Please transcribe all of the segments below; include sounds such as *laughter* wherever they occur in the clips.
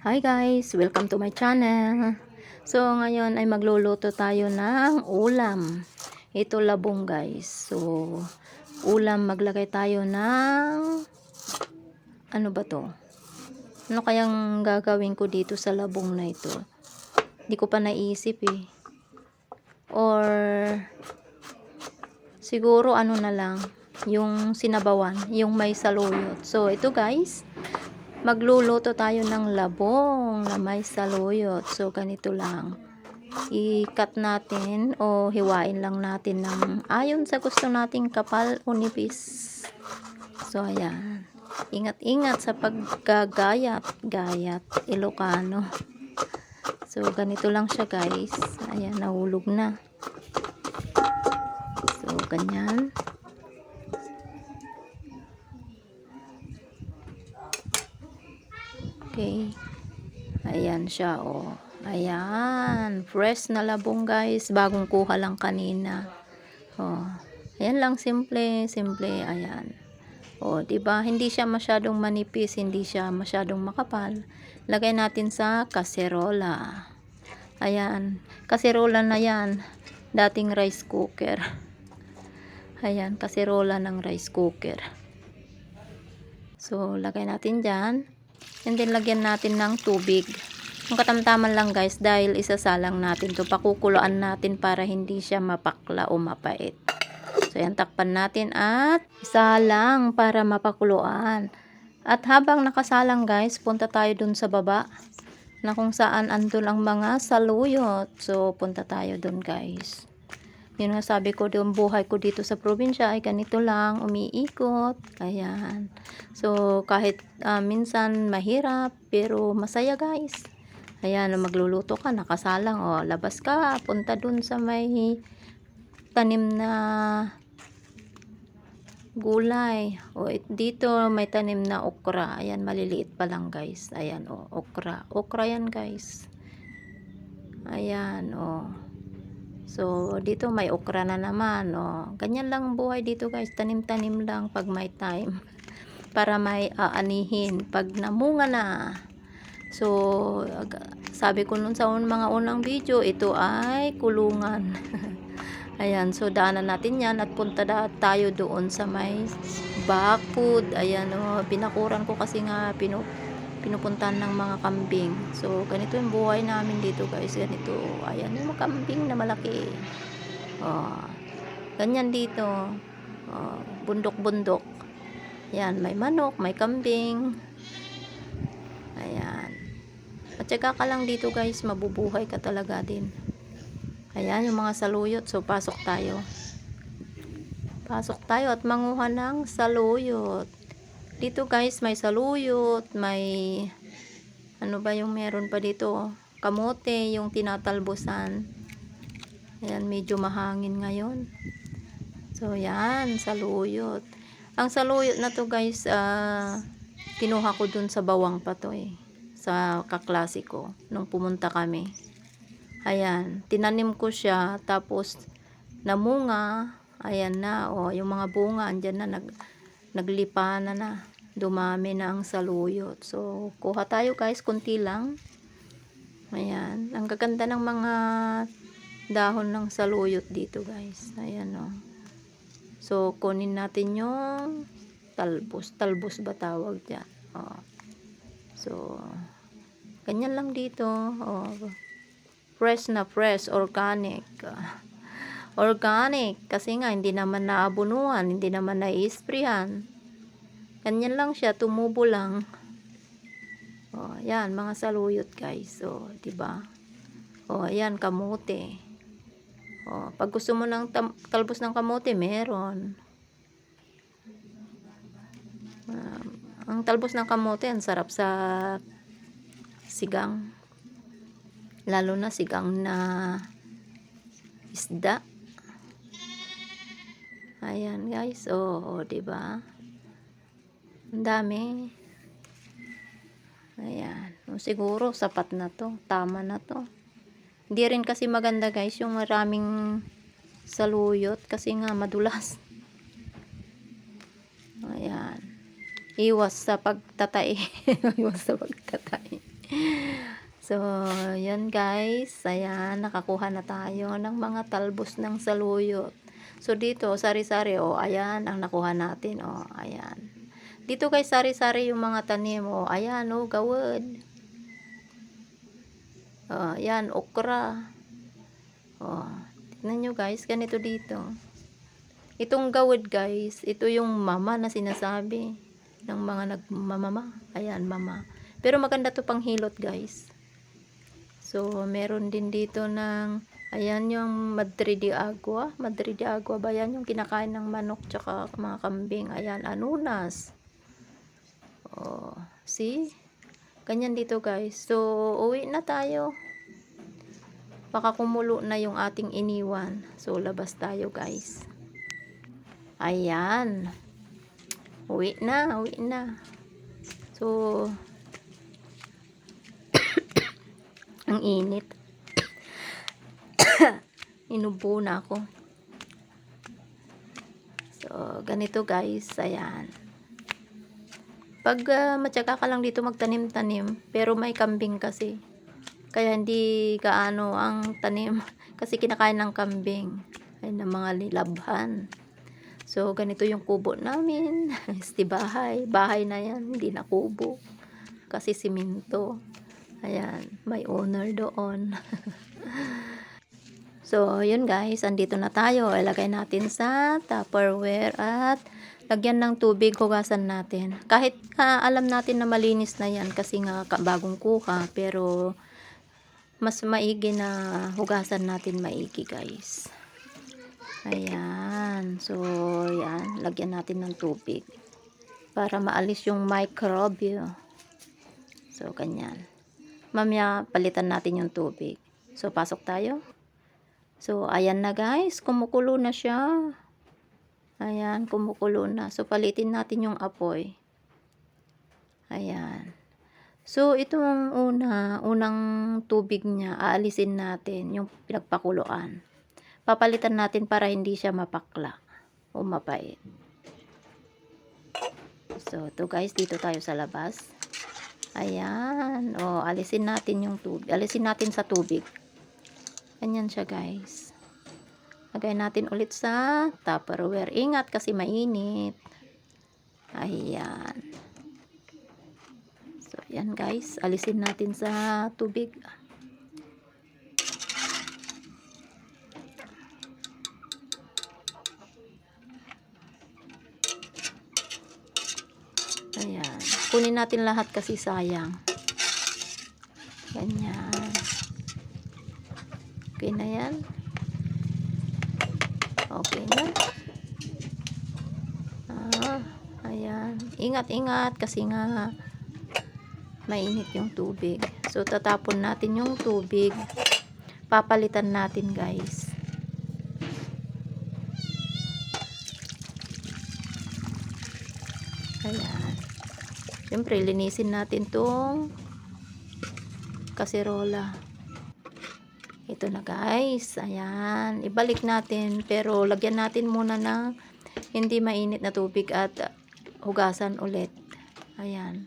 Hi guys! Welcome to my channel. So ngayon ay magluluto tayo ng ulam. Ito labong guys. So ulam maglagay tayo ng ano ba to? Ano kayang gagawin ko dito sa labong na ito? Hindi ko pa naisip eh. Or siguro ano na lang yung sinabawan, yung may saluyot. So ito guys, magluluto tayo ng labong na may saluyot. So, ganito lang. I-cut natin o hiwain lang natin ng ayon sa gusto nating kapal o nipis. So, ayan. Ingat-ingat sa paggagayat. Gayat. Ilocano. So, ganito lang siya guys. Ayan, nahulog na. So, ganyan. Okay. Ayan siya, oh. Ayan. Fresh na labong, guys. Bagong kuha lang kanina. Oh. Ayan lang, simple. Simple. Ayan. Oh, 'di ba? Hindi siya masyadong manipis, hindi siya masyadong makapal. Lagay natin sa kaserola. Ayan. Kaserola na 'yan. Dating rice cooker. Ayan, kaserola ng rice cooker. So, lagay natin dyan. And then, lagyan natin ng tubig. Yung katamtaman lang guys, dahil isasalang natin to Pakukuluan natin para hindi siya mapakla o mapait. So, yan, takpan natin at isalang para mapakuluan. At habang nakasalang guys, punta tayo dun sa baba na kung saan andun ang mga saluyot. So, punta tayo dun guys. Yun nga sabi ko, yung buhay ko dito sa probinsya ay ganito lang, umiikot. Ayan. So, kahit uh, minsan mahirap, pero masaya guys. Ayan, magluluto ka, nakasalang, o, labas ka, punta dun sa may tanim na gulay. O, it- dito may tanim na okra. Ayan, maliliit pa lang guys. Ayan, o, okra. Okra yan guys. Ayan, o. So, dito may okra na naman, oh. Ganyan lang ang buhay dito, guys. Tanim-tanim lang pag may time. *laughs* Para may aanihin pag namunga na. So, sabi ko nun sa un- mga unang video, ito ay kulungan. *laughs* Ayan, so daanan natin yan at punta na tayo doon sa may back food. Ayan, oh, binakuran ko kasi nga pinu pinupuntahan ng mga kambing. So, ganito yung buhay namin dito guys. Ganito. Ayan, yung kambing na malaki. Oh, ganyan dito. Oh, bundok-bundok. Ayan, may manok, may kambing. Ayan. At saka ka lang dito guys, mabubuhay ka talaga din. Ayan, yung mga saluyot. So, pasok tayo. Pasok tayo at manguha ng saluyot. Dito guys, may saluyot, may ano ba yung meron pa dito? Kamote, yung tinatalbusan. Ayan, medyo mahangin ngayon. So, yan, saluyot. Ang saluyot na to guys, ah, kinuha ko dun sa bawang pa to eh. Sa kaklase nung pumunta kami. Ayan, tinanim ko siya, tapos namunga, ayan na, oh, yung mga bunga, andyan na, nag, naglipa na na dumami na ang saluyot. So kuha tayo guys kunti lang. Ayan. Ang gaganda ng mga dahon ng saluyot dito guys. Ayan o oh. so kunin natin yung talbos. Talbos ba tawag dyan? Oh. so ganyan lang dito. Oh. fresh na fresh organic. *laughs* Organic. Kasi nga hindi naman naabunuan hindi naman na-isprayan ganyan lang siya tumubo lang. Oh yan mga saluyot guys. Oh di ba oh ayan kamote. Oh pag gusto mo ng talbos ng kamote meron. Um, ang talbos ng kamote ang sarap sa sigang. Lalo na sigang na isda. Ayan guys, oh, oh 'di ba? Ang dami. Ayan, oh, siguro sapat na 'to, tama na 'to. Hindi rin kasi maganda guys yung maraming saluyot kasi nga madulas. Ayan. Iwas sa pagtatay. *laughs* Iwas sa pagtatay. So, yan guys. Ayan, nakakuha na tayo ng mga talbos ng saluyot. So, dito, sari-sari, oh, ayan, ang nakuha natin, oh, ayan. Dito guys, sari-sari yung mga tanim, oh, ayan, oh, gawad. Oh, ayan, okra. Oh, tignan nyo guys, ganito dito. Itong gawad guys, ito yung mama na sinasabi ng mga nagmamama. Ayan, mama. Pero maganda to pang hilot guys. So, meron din dito ng, ayan yung Madre de Agua. Madre de Agua ba yan? Yung kinakain ng manok tsaka mga kambing. Ayan, anunas. Oh, see? Ganyan dito guys. So, uwi na tayo. Baka kumulo na yung ating iniwan. So, labas tayo guys. Ayan. Uwi na, uwi na. So, *coughs* ang init. *coughs* Inubo na ako. So, ganito guys. Ayan. Pag uh, matyaga ka lang dito magtanim-tanim, pero may kambing kasi. Kaya hindi kaano ang tanim. *laughs* Kasi kinakain ng kambing. Ay, ng mga lilabhan. So, ganito yung kubo namin. *laughs* Este bahay. Bahay na yan. Hindi na kubo. Kasi siminto. Ayan. May owner doon. *laughs* so, yun guys. Andito na tayo. Ilagay natin sa tupperware at lagyan ng tubig, hugasan natin. Kahit ah, alam natin na malinis na yan kasi nga bagong kuha. Pero, mas maigi na hugasan natin maigi guys. Ayan. So, yan. Lagyan natin ng tubig. Para maalis yung microbe. So, ganyan. Mamaya, palitan natin yung tubig. So, pasok tayo. So, ayan na guys. Kumukulo na siya. Ayan, kumukulo na. So, palitin natin yung apoy. Ayan. So, itong una, unang tubig niya, aalisin natin yung pinagpakuluan papalitan natin para hindi siya mapakla o mapait. So, to guys, dito tayo sa labas. Ayan. O, alisin natin yung tubig. Alisin natin sa tubig. Ganyan siya, guys. Lagay natin ulit sa tupperware. Ingat kasi mainit. Ayan. So, yan guys. Alisin natin sa tubig. Ayan. Kunin natin lahat kasi sayang. Ganyan. Okay na yan. Okay na. Ah, ayan. Ingat-ingat kasi nga mainit yung tubig. So, tatapon natin yung tubig. Papalitan natin, guys. Ayan. Siyempre, linisin natin tong kaserola. Ito na guys. Ayan. Ibalik natin. Pero lagyan natin muna ng hindi mainit na tubig at hugasan ulit. Ayan.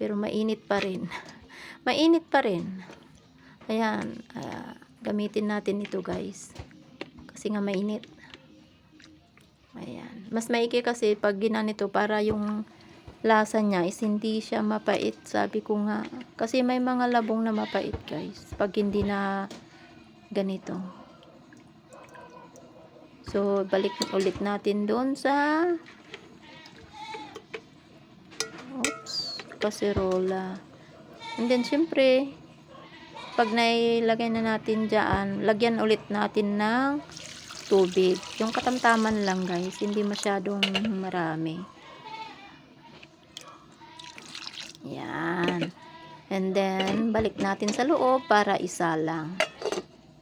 Pero mainit pa rin. *laughs* mainit pa rin. Ayan. ah, gamitin natin ito guys. Kasi nga mainit. Ayan. Mas maigi kasi pag ginanito para yung lasa niya is hindi siya mapait. Sabi ko nga. Kasi may mga labong na mapait guys. Pag hindi na ganito. So, balik ulit natin doon sa oops, kaserola. And then, syempre, pag nailagay na natin dyan, lagyan ulit natin ng tubig. Yung katamtaman lang guys, hindi masyadong marami. Yan. And then, balik natin sa loob para isa lang.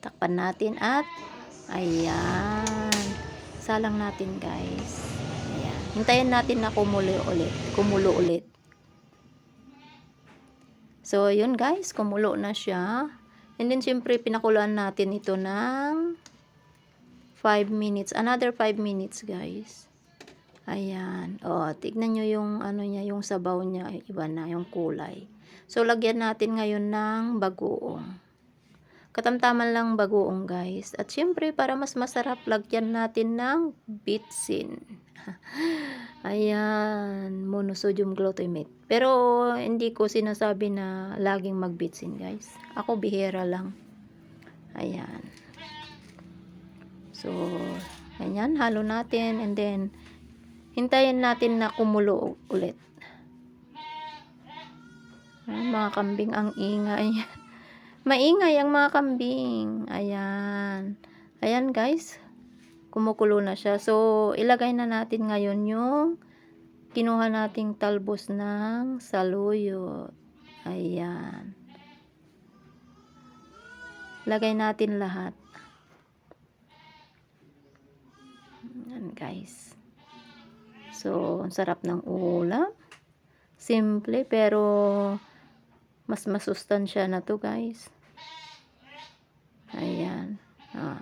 Takpan natin at ayan. Isa lang natin guys. Ayan. Hintayin natin na kumulo ulit. Kumulo ulit. So, yun guys. Kumulo na siya. And then, syempre, pinakuluan natin ito ng 5 minutes. Another 5 minutes, guys. Ayan. O, tignan nyo yung, ano niya, yung sabaw niya. Iba na, yung kulay. So, lagyan natin ngayon ng bagoong. Katamtaman lang bagoong guys. At syempre, para mas masarap, lagyan natin ng bitsin. *laughs* Ayan, monosodium glutamate. Pero, hindi ko sinasabi na laging magbitsin guys. Ako, bihira lang. Ayan. So, ganyan, halo natin and then, hintayin natin na kumulo ulit. Mga kambing ang ingay. *laughs* Maingay ang mga kambing. Ayan. Ayan guys. Kumukulo na siya. So, ilagay na natin ngayon yung kinuha nating talbos ng saluyot. Ayan. Lagay natin lahat. Ayan guys. So, ang sarap ng ulam. Simple pero mas masustansya na to guys. Ayan. Ah.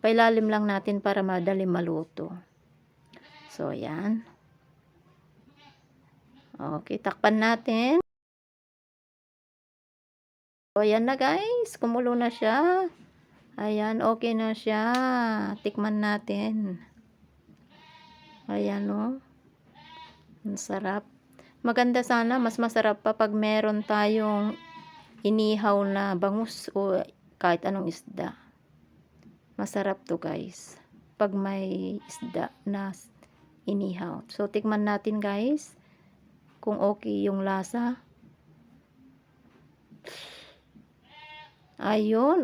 Pailalim lang natin para madali maluto. So, ayan. Okay, takpan natin. So, ayan na guys. Kumulo na siya. Ayan, okay na siya. Tikman natin. Ayan, oh. Ang sarap. Maganda sana, mas masarap pa pag meron tayong inihaw na bangus o kahit anong isda. Masarap to guys. Pag may isda na inihaw. So, tikman natin guys kung okay yung lasa. Ayun,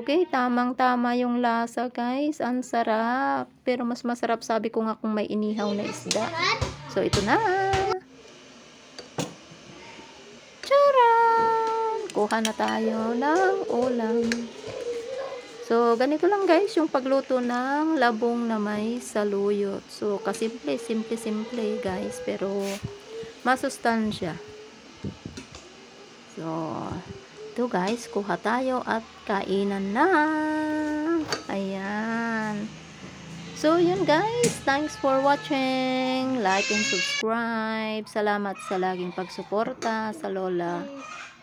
okay. Tamang-tama yung lasa guys. Ang sarap. Pero mas masarap sabi ko nga kung may inihaw na isda. So, ito na. Kuha na tayo ng ulam. So, ganito lang guys yung pagluto ng labong na may saluyot. So, kasimple, simple, simple guys. Pero, masustansya. So, ito guys, kuha tayo at kainan na. Ayan. So, yun guys. Thanks for watching. Like and subscribe. Salamat sa laging pagsuporta sa Lola.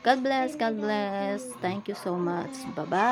God bless, God bless. Thank you so much. Bye-bye.